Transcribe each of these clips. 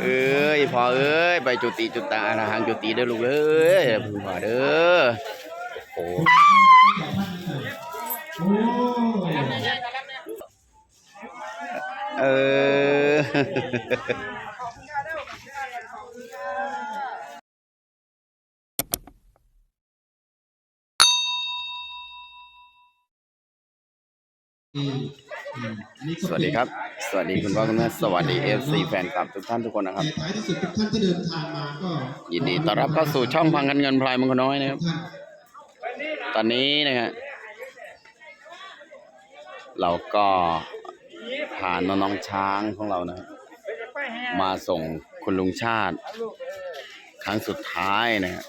เอ้ยพ่อเอ้ยไปจุติจุตาอรหังจุติเด้อลูกเอ้ยพ่อเด้อโอ้โหเอออืม สวัสดีครับ สวัสดีคุณพ่อคุณแม่สวัสดีเอฟซีแฟนคลับทุกท่านทุกคนนะครับท้ายที่สุดทุกท่านที่เดินทางมาก็ยินดีต้อนรับเข้าสู่ช่องพังกันเงินพลายมังกรน้อยนะครับ ตอนนี้นะฮะเราก็พาน้องช้างของเรานะมาส่งคุณลุงชาติ ครั้งสุดท้ายนะฮะ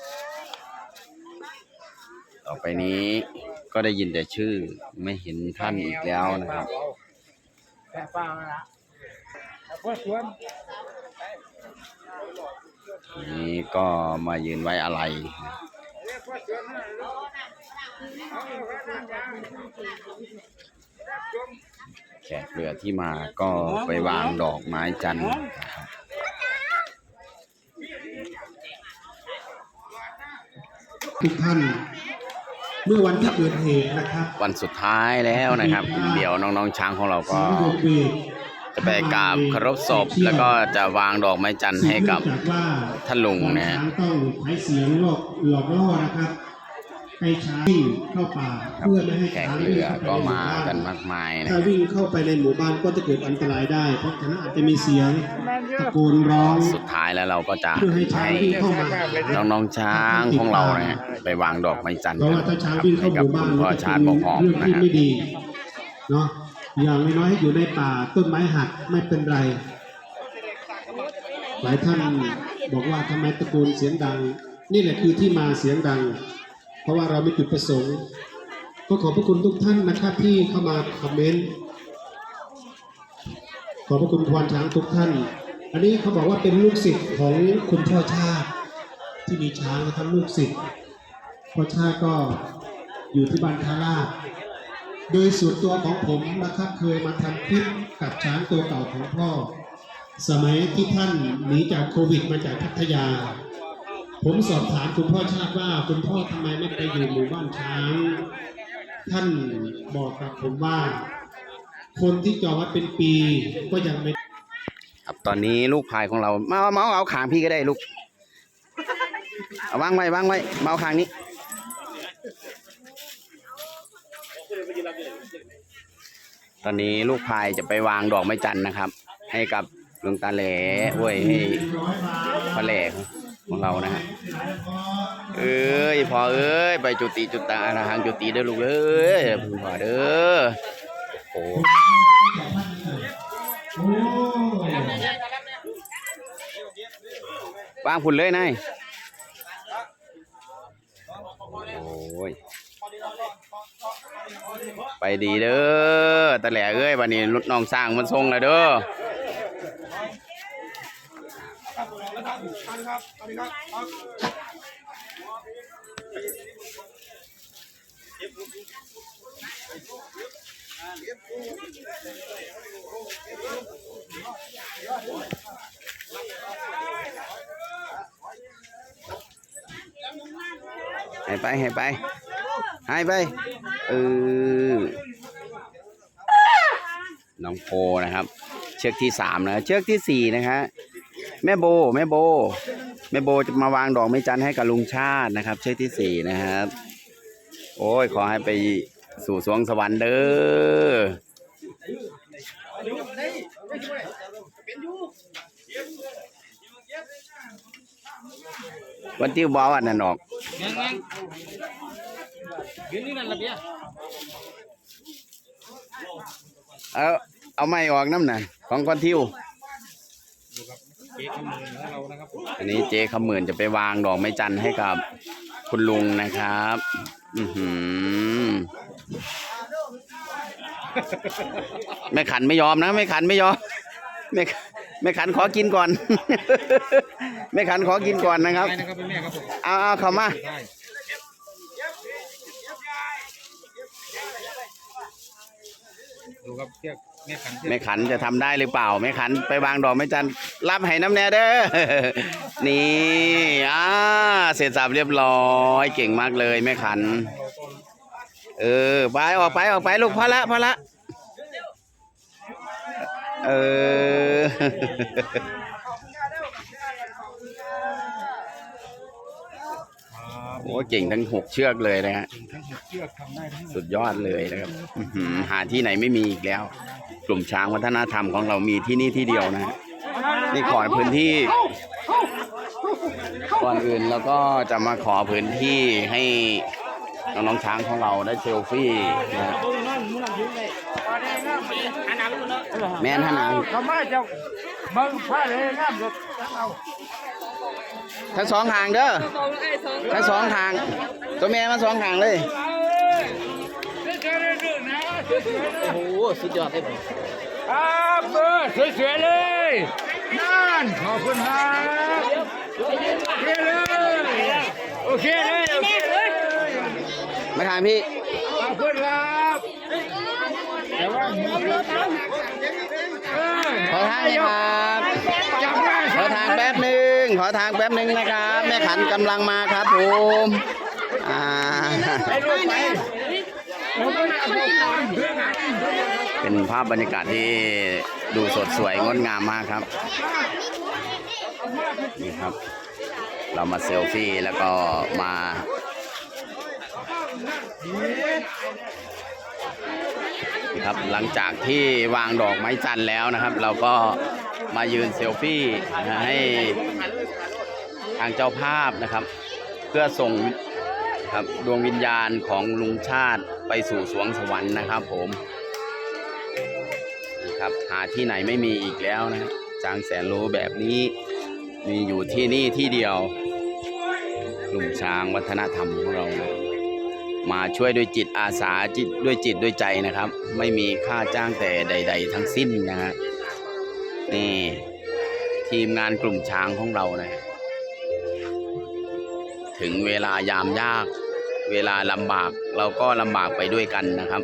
ต่อไปนี้ก็ได้ยินแต่ชื่อไม่เห็นท่านอีกแล้วนะครับ แค่ฟ้ามาละแล้วก็สวนทีนี้ก็มายืนไว้อะไร แขกเรือที่มาก็ไปวางดอกไม้จันทร์นะครับทุกท่าน เมื่อวันที่เกิดเหตุนะครับวันสุดท้ายแล้วนะครับ เดี๋ยวน้องๆช้างของเราก็สามดวงเวทจะไปกราบเคารพศพ แล้วก็จะวางดอกไม้จันทร์ให้กับเนื่องจากว่าท่านลุงนะฮะช้างต้องใช้เสียงหลอกหลอกล่อนะครับ ให้ช้างวิ่งเข้าป่าครับเพื่อไม่ให้แขกช้างเรือวิ่งก็เข้าไปในหมาบ้กันมากมายนะถ้าวิ่งเข้าไปในหมู่บ้านก็จะเกิดอันตรายได้ เพราะฉะนั้นอาจจะมีเสียงตะโกนร้อง สุดท้ายแล้วเราก็จะเพื่อให้ช้างให้วิ่งเข้ามา น้องๆช้างของเรานะฮะไปวางดอกไม้จันทร์เพราะว่าถ้าช้างวิ่งเข้าหให้กับมู่บ้าคุนณพ่อมันจะชาติบอกหอมเป็นเรื่องนะที่ฮะ ไม่ดีเนาะอย่างน้อยๆให้อยู่ในป่าต้นไม้หักไม่เป็นไร หลายท่านบอกว่าทำไมตะโกนเสียงดัง นี่แหละคือที่มาเสียงดัง เพราะว่าเราไม่จุดประสงค์ก็ขอบพระคุณทุกท่านนะครับที่เข้ามาคอมเมนต์ขอบพระคุณควานช้างทุกท่าน อันนี้เขาบอกว่าเป็นลูกศิษย์ของคุณพ่อชาติ ที่มีช้างนะครับลูกศิษย์พ่อชาติก็อยู่ที่บ้านทาราโดยส่วนตัวของผมนะครับเคยมาทำคลิปกับช้างตัวเก่าของพ่อ สมัยที่ท่านหนีจากโควิดมาจากพัทยา ผมสอบถามคุณพ่อชาติว่า คุณพ่อทำไมไม่ไปอยู่หมู่บ้านช้าง ท่านบอกกับผมว่า คนที่จองไว้เป็นปีก็ยังไม่ครับตอนนี้ลูกพายของเรามาเอามาเอาขางพี่ก็ได้ลูกเอาวางไว้วางไว้มาเอาขางนี้ตอนนี้ลูกพายจะไปวางดอกไม้จันทร์นะครับ ให้กับหลวงตาแหล่โอ้ยให้พระแหล่ ของเรานะฮะเอ้ยพ่อเอ้ยไปจุติจุตาอรหังจุติเด้อลูกเอ้ยคุณพ่อเด้อโอ้โหโอ้ยวางพุ่นเลยนายโอ้ยไปดีเด้อตะแหล่เอ้ยวันนี้รถน้องสร้างมันทรงแล้วเด้อ ให้ไปให้ไปให้ไปเออน้องโพนะครับ เชือกที่สามนะเชือกที่สี่นะฮะ แม่โบ แม่โบ แม่โบจะมาวางดอกไม้จันทร์ให้กับลุงชาตินะครับเชือกที่สี่นะครับ โอ้ยขอให้ไปสู่สวงสวรรค์เด้อวันที่บอวันนั่นออกแง่งแง่งยืนนี่นั่นละเบียเอาเอาไม้ออกน้ำหน่ะของก้อนทิว อันนี้เจ๊ขมื่นจะไปวางดอกไม้จันทร์ให้กับคุณลุงนะครับ อือหือแม่ขันไม่ยอมนะแม่ขันไม่ยอมแม่แม่ขันขอกินก่อนแม่ขันขอกินก่อนนะครับเอาเอาเข้ามาดูครับเชือก แม่ขันจะทำได้หรือเปล่าแม่ขันไปวางดอกไม้จันทร์รับให้น้ำแน่เด้อนี่อ่าเสร็จสับเรียบร้อยเก่งมากเลยแม่ขัน เออไปออกไปออกไปลูกพอละพอละเออ อ้เก่งทั้งหกเชือกเลยนะฮะสุดยอดเลยนะครับอื้อหือหาที่ไหนไม่มีอีกแล้ว กลุ่มช้างวัฒนธรรมของเรามีที่นี่ที่เดียวนะฮะนี่ขอพื้นที่ก่อนอื่นเราก็จะมาขอพื้นที่ให้น้องๆช้างของเราได้เซลฟี่นะฮะแม่นท่านนะทำไมจะเบิ่งผ้าเลยน้ำรถเอา ทั้งสองทางเด้อทั้งสองทาง ตัวแม่มาสองทางเลยโอ้โหสุดยอดเลยครับเบอร์สวยๆเลยนั่นขอบคุณครับโอเคเลยโอเคเลยโอเคเลยมาทางพี่ขอบคุณครับ แต่ว่าขอทางนะครับขอทางแป๊บหนึ่งขอทางแป๊บหนึ่งนะครับ แม่ขันกำลังมาครับผมอ่าไปลูกไปผมก็อยากดูตามเพื่อนเป็นภาพบรรยากาศที่ดูสดสวยงดงามมากครับ นี่ครับ เรามาเซลฟี่แล้วก็มา ครับหลังจากที่วางดอกไม้จันทร์แล้วนะครับ เราก็มายืนเซลฟี่ให้ทางเจ้าภาพนะครับ เพื่อส่งครับดวงวิญญาณของลุงชาติไปสู่สวงสวรรค์นะครับ ผมนี่ครับหาที่ไหนไม่มีอีกแล้วนะจางแสนรู้แบบนี้มีอยู่ที่นี่ที่เดียว ลุ่มช้างวัฒนธรรมของเรา มาช่วยด้วยจิตอาสาจิตด้วยจิตด้วยใจนะครับ ไม่มีค่าจ้างแต่ใด ๆ ทั้งสิ้นนะฮะนี่ทีมงานกลุ่มช้างของเรานะฮะถึงเวลายามยาก เวลาลำบากเราก็ลำบากไปด้วยกันนะครับ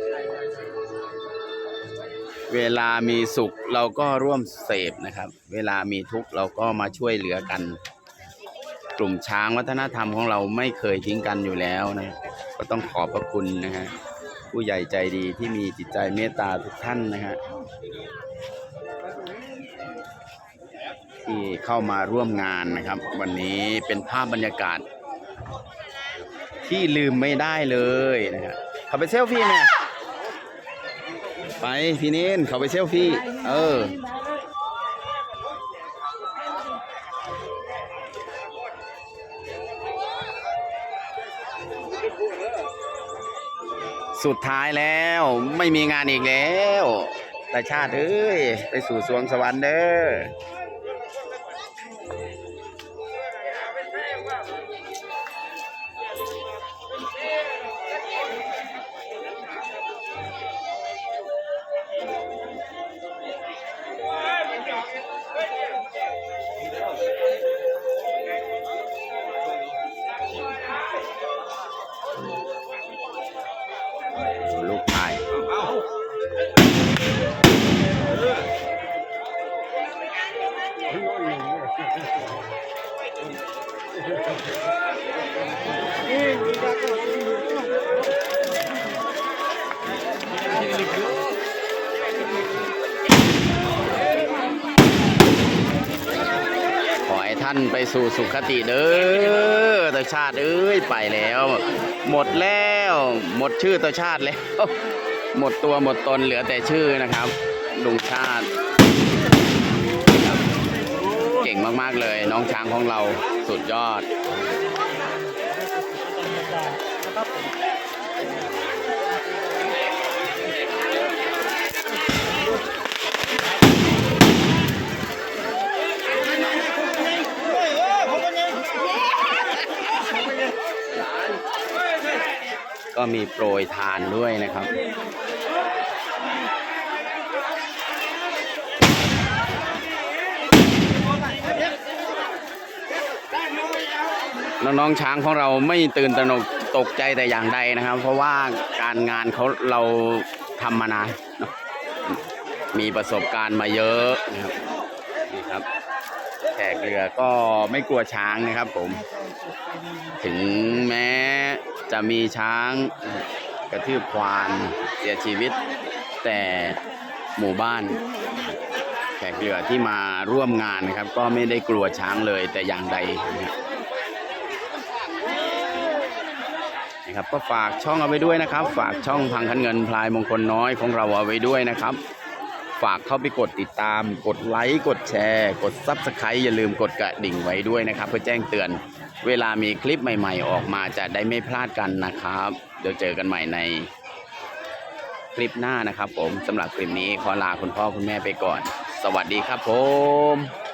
เวลามีสุขเราก็ร่วมเสพนะครับ เวลามีทุกข์เราก็มาช่วยเหลือกัน กลุ่มช้างวัฒนธรรมของเราไม่เคยทิ้งกันอยู่แล้วนะ ก็ต้องขอบพระคุณนะฮะผู้ใหญ่ใจดีที่มีจิตใจเมตตาทุกท่านนะฮะที่เข้ามาร่วมงานนะครับ วันนี้เป็นภาพบรรยากาศ ที่ลืมไม่ได้เลยนะครับเขาไปเซลฟี่เนี่ยไปพี่เน้นเขาไปเซลฟี่ เออ สุดท้ายแล้วไม่มีงานอีกแล้ว แต่ชาติเอ้ย ไปสู่สวงสวรรค์เด้อ ท่านไปสู่สุขติเด้อตาชาติเอ้ยไปแล้ว หมดแล้ว หมดชื่อตาชาติแล้ว หมดตัวหมดตนเหลือแต่ชื่อนะครับลุงชาติ เก่งมากๆเลยน้องช้างของเราสุดยอด ก็มีโปรยทานด้วยนะครับน้องๆช้างของเราไม่ตื่นตระหนกตกใจแต่อย่างใดนะครับ เพราะว่าการงานเขาเราทำมานานมีประสบการณ์มาเยอะนะครับนี่ครับแขกเรือก็ไม่กลัวช้างนะครับผม ถึงแม้ จะมีช้างกระทืบควานเสียชีวิต แต่หมู่บ้านแขกเรือที่มาร่วมงานนะครับ ก็ไม่ได้กลัวช้างเลยแต่อย่างใดนะครับก็ฝากช่องเอาไว้ด้วยนะครับ ฝากช่องพังคันเงินพลายมงคลน้อยของเราเอาไว้ด้วยนะครับ ฝากเข้าไปกดติดตาม กดไลค์กดแชร์ กดซับสไครต์อย่าลืมกดกระดิ่งไว้ด้วยนะครับ เพื่อแจ้งเตือน เวลามีคลิปใหม่ ๆ ออกมาจะได้ไม่พลาดกันนะครับ เดี๋ยวเจอกันใหม่ในคลิปหน้านะครับ ผมสำหรับคลิปนี้ขอลาคุณพ่อคุณแม่ไปก่อน สวัสดีครับผม